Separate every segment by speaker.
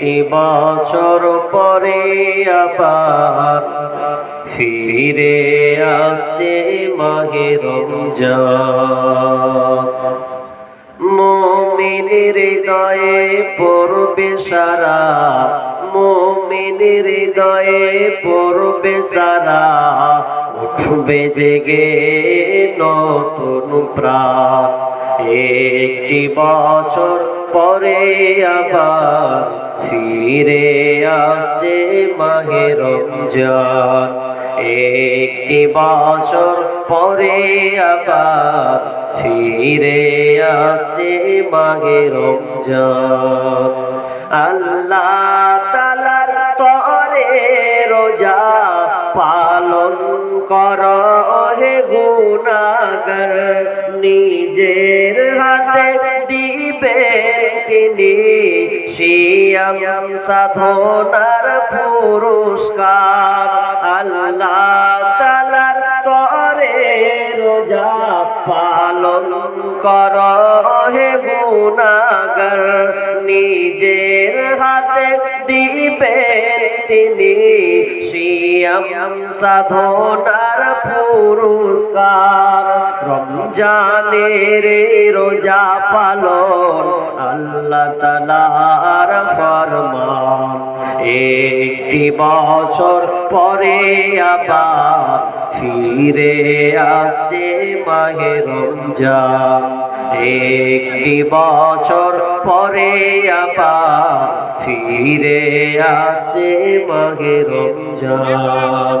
Speaker 1: একটি বছর পরে আবার ফিরে আসছে মাহে রমজান মোমিনের হৃদয়ে পড়বে সারা, মোমিনের হৃদয়ে পড়বে সারা, উঠবে জেগে নতুন প্রাণ। একটি বছর পরে আবার ফিরে আসছে মাহে রমজান। একটি বছর পরে আবার ফিরে আসছে মাঘে রমজান। আল্লাহ তালার তরে রোজা পালন কর হে গুনাগর নিজের হাতে দিবেন তিনি শিয়াম সাধনার পুরস্কার। আল্লাহ তালার তরে রোজা পালন কর হে গুনাগর নিজের হাতে দিবেন তিনি শিয়াম সাধনার পুরস্কার। রমজানের রোজা পালন আল্লাহ তালার ফরমান। একটি বছর পরে আবার ফিরে আসছে মাহে রমজান। একটি বছর পরে আবার ফিরে আসছে মাহে রমজান।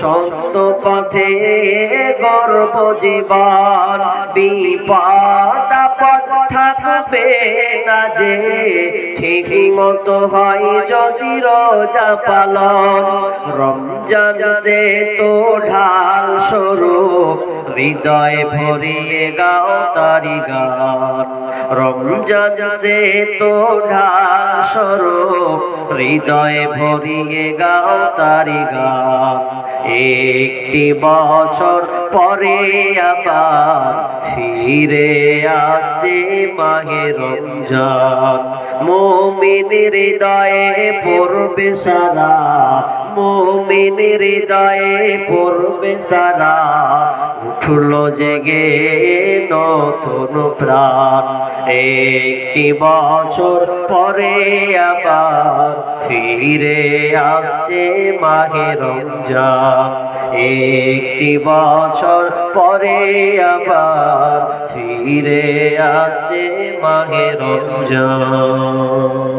Speaker 1: সত্য পথে গর্ব জীবন বিপদ আপদ থাকবে না যে, ঠিক মতো হয় যদি রোজা পালন। রমজান সে তো ঢাল স্বরূপ হৃদয় ভরিয়ে গাও তারি গান। রমজান সে তো স্বরূপ হৃদয় ভরিয়ে গাও তারি গান। একটি বছর পরে আবার ফিরে আসে মাহে রমজান। মোমিন হৃদয়ে পড়বে সারা মোমিন হৃদয়ে পড়বে সারা। উঠল জেগে নতুন প্রাণ। একটি বছর পরে আবার ফিরে আসছে মাহে রমজান। একটি বছর পরে আবার ফিরে আসছে মাহে রমজান।